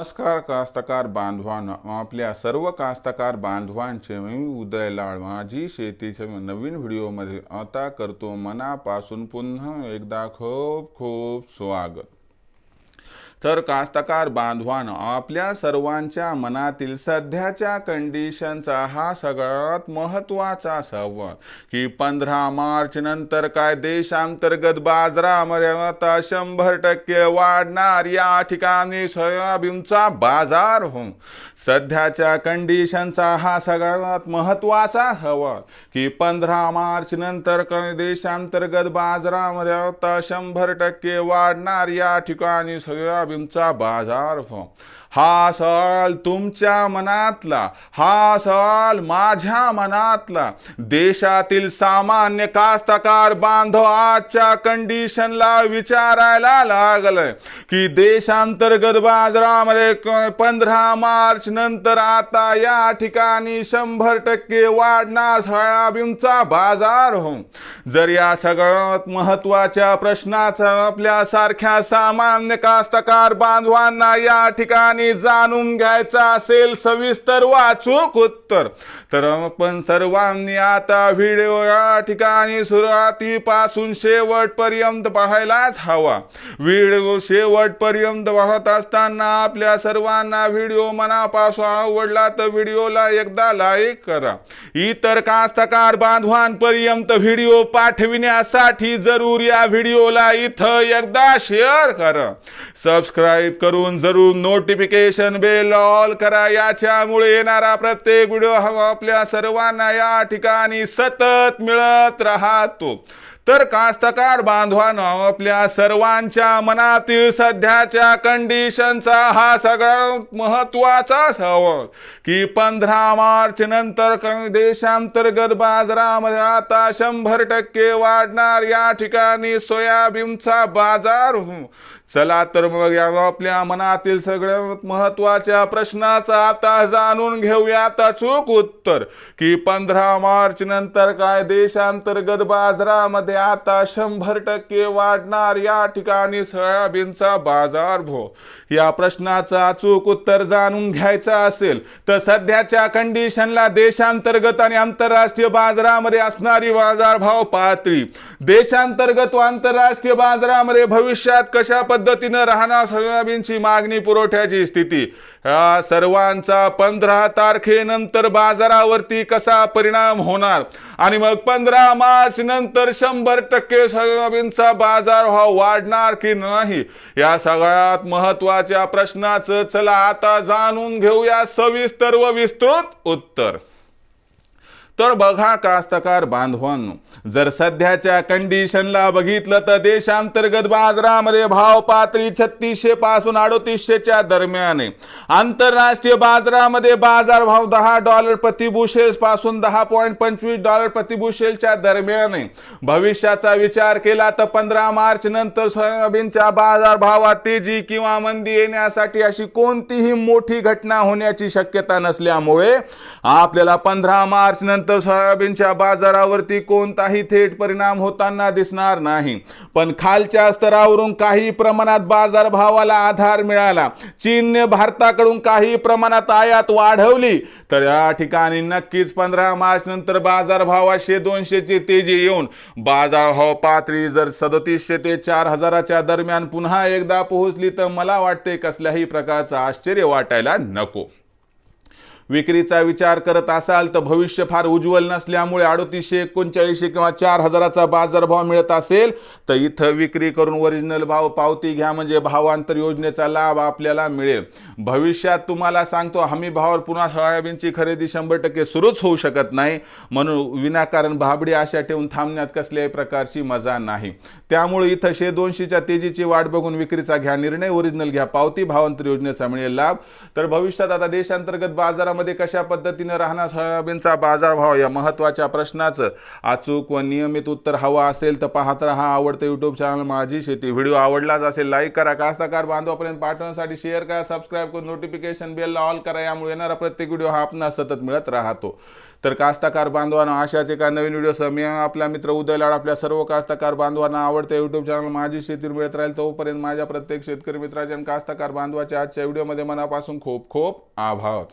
नमस्कार कास्तकार बांधवांना आपल्या सर्व कास्तकार बांधवांचे मी उदय लाड माझी शेतीच्या नवीन व्हिडिओमध्ये आता करतो मनापासून पुन्हा एकदा खूप खूप स्वागत. तर कास्तकार बांधवानं आपल्या सर्वांच्या मनातील सध्याच्या कंडिशनचा हा सगळ्यात महत्त्वाचा संवाद की पंधरा मार्च नंतर काय देशांतर्गत बाजरा मर्यादा शंभर टक्के वाढणार या ठिकाणी सोयाबीनचा बाजार हो सध्याच्या कंडिशनचा हा सगळ्यात महत्त्वाचा सवाल की पंधरा मार्च नंतर काय देशांतर्गत बाजरा मर्यादा शंभर टक्के वाढणार या ठिकाणी सोयाबीन सोयाबीनचा बाजार भाव. हा सवाल तुमच्या मनातला हा सवाल माझ्या मनातला. देशातील सामान्य कास्तकार बांधव आजच्या कंडिशनला विचारायला लागलंय की देशांतर्गत बाजारामध्ये पंधरा मार्च नंतर आता या ठिकाणी शंभर टक्के वाढणार सोयाबीनचा बाजार हो जर या सगळ्यात महत्त्वाच्या प्रश्नाचा आपल्यासारख्या सामान्य कास्तकार बांधवांना या ठिकाणी जाणून घ्यायचा असेल सविस्तर वाचूक उत्तर. तर आपण सर्वांनी आता व्हिडिओ या ठिकाणी सुरुवातीपासून शेवटपर्यंत पाहायलाच हवा. व्हिडिओ शेवटपर्यंत पाहत असताना आपल्या सर्वांना व्हिडिओ मनापासून आवडला तर व्हिडिओला एकदा लाईक करा. इतर कास्तकार बांधवांपर्यंत व्हिडिओ पाठविण्यासाठी जरूर या व्हिडिओला इथं एकदा शेअर करा. सबस्क्राईब करून जरूर नोटिफिकेशन बेल ऑल करा याच्यामुळे येणारा प्रत्येक व्हिडिओ हा आपल्या सर्वांना या ठिकाणी सतत मिळत राहतो. तर कास्तकार बांधवानं आपल्या सर्वांच्या मनातील सध्याच्या कंडिशनचा हा सगळ्यात महत्त्वाचा सवाल की पंधरा मार्च नंतर देशांतर्गत बाजारामध्ये आता शंभर टक्के वाढणार या ठिकाणी सोयाबीनचा बाजार चला तर मग या आपल्या मनातील सगळ्यात महत्त्वाच्या प्रश्नाचा आता जाणून घेऊयात अचूक उत्तर. की पंधरा मार्च नंतर काय देशांतर्गत बाजारामध्ये आता शंभर टक्के वाढणार या ठिकाणी सोयाबीनचा बाजार भो. या प्रश्नाचं अचूक उत्तर जाणून घ्यायचं असेल तर सध्याच्या कंडिशनला देशांतर्गत आणि आंतरराष्ट्रीय बाजारामध्ये असणारी बाजारभाव पातळी देशांतर्गत व आंतरराष्ट्रीय बाजारामध्ये भविष्यात कशा पद्धतीनं राहणार सोयाबीनची मागणी पुरवठ्याची स्थिती. या सर्वांचा पंधरा तारखेनंतर बाजारावरती कसा परिणाम होणार? आणि मग पंधरा मार्च नंतर शंभर टक्के सोयाबीनचा बाजार भाव वाढणार की नाही? या सगळ्यात महत्त्वाच्या प्रश्नाचं चला आता जाणून घेऊया सविस्तर व विस्तृत उत्तर. तर बघा कास्तकार बांधवांनो जर सध्याच्या कंडिशनला बघितलं तर देशांतर्गत बाजारामध्ये भाव पातळी छत्तीसशे पासून अडोतीसशेच्या दरम्यान आहे. आंतरराष्ट्रीय बाजारामध्ये बाजार भाव दहा डॉलर प्रति पासून दहा पॉईंट पंचवीस डॉलर प्रति बुशेलच्या दरम्यान आहे. भविष्याचा विचार केला तर पंधरा मार्च नंतर सोयाबीनच्या बाजार भावात तेजी किंवा मंदी येण्यासाठी अशी कोणतीही मोठी घटना होण्याची शक्यता नसल्यामुळे आपल्याला पंधरा मार्च नंतर सोयाबीनच्या बाजारावरती कोणताही थेट परिणाम होताना दिसणार नाही. पण खालच्या स्तरावरून काही प्रमाणात बाजारभावाला आधार मिळाला. चीनने भारताकडून काही प्रमाणात आयात वाढवली. तर या ठिकाणी नक्कीच पंधरा मार्च नंतर बाजारभावाशे दोनशेची तेजी येऊन बाजारभाव पातळी जर सदतीसशे ते चार हजाराच्या दरम्यान पुन्हा एकदा पोहोचली तर मला वाटते कसल्याही प्रकारचं आश्चर्य वाटायला नको. विक्रीचा विचार करत असाल तर भविष्य फार उज्ज्वल नसल्यामुळे अडोतीसशे एकोणचाळीसशे किंवा चार हजाराचा बाजारभाव मिळत असेल तर इथं विक्री करून ओरिजिनल भाव पावती घ्या म्हणजे भावांतर योजनेचा लाभ आपल्याला मिळेल. भविष्यात तुम्हाला सांगतो हमी भावावर पुन्हा सोयाबीनची खरेदी शंभर टक्के सुरूच होऊ शकत नाही. म्हणून विनाकारण भाबडी आशा ठेवून थांबण्यात कसल्याही प्रकारची मजा नाही. त्यामुळे इथं शे दोनशेच्या तेजीची वाट बघून विक्रीचा घ्या निर्णय ओरिजिनल घ्या पावती भावांतर योजनेचा मिळेल लाभ. तर भविष्यात आता देशांतर्गत बाजारामध्ये कशा पद्धतीने राहणार सोयाबीनचा बाजारभाव या महत्त्वाच्या प्रश्नाचं? अचूक व नियमित उत्तर हवा असेल तर पाहत राहा आवडतं यूट्यूब चॅनल माझी. शेती व्हिडिओ आवडलाच असेल लाईक करा. कास्तकार बांधवापर्यंत पाठवण्यासाठी शेअर करा सबस्क्राईब करून नोटिफिकेशन बेलला ऑल करा. यामुळे येणारा प्रत्येक व्हिडिओ हा आपणास सतत मिळत राहतो. तर कास्ताकार बांधवांना अशाच एका नवीन व्हिडिओ मी आपला मित्र उदय लाड आपल्या सर्व कास्ताकार बांधवांना आवडते यूट्यूब चॅनल माझी शेती मिळत राहील तोपर्यंत माझ्या प्रत्येक शेतकरी मित्राच्या आणि कास्ताकार बांधवाच्या आजच्या व्हिडिओमध्ये मनापासून खूप खूप आभार.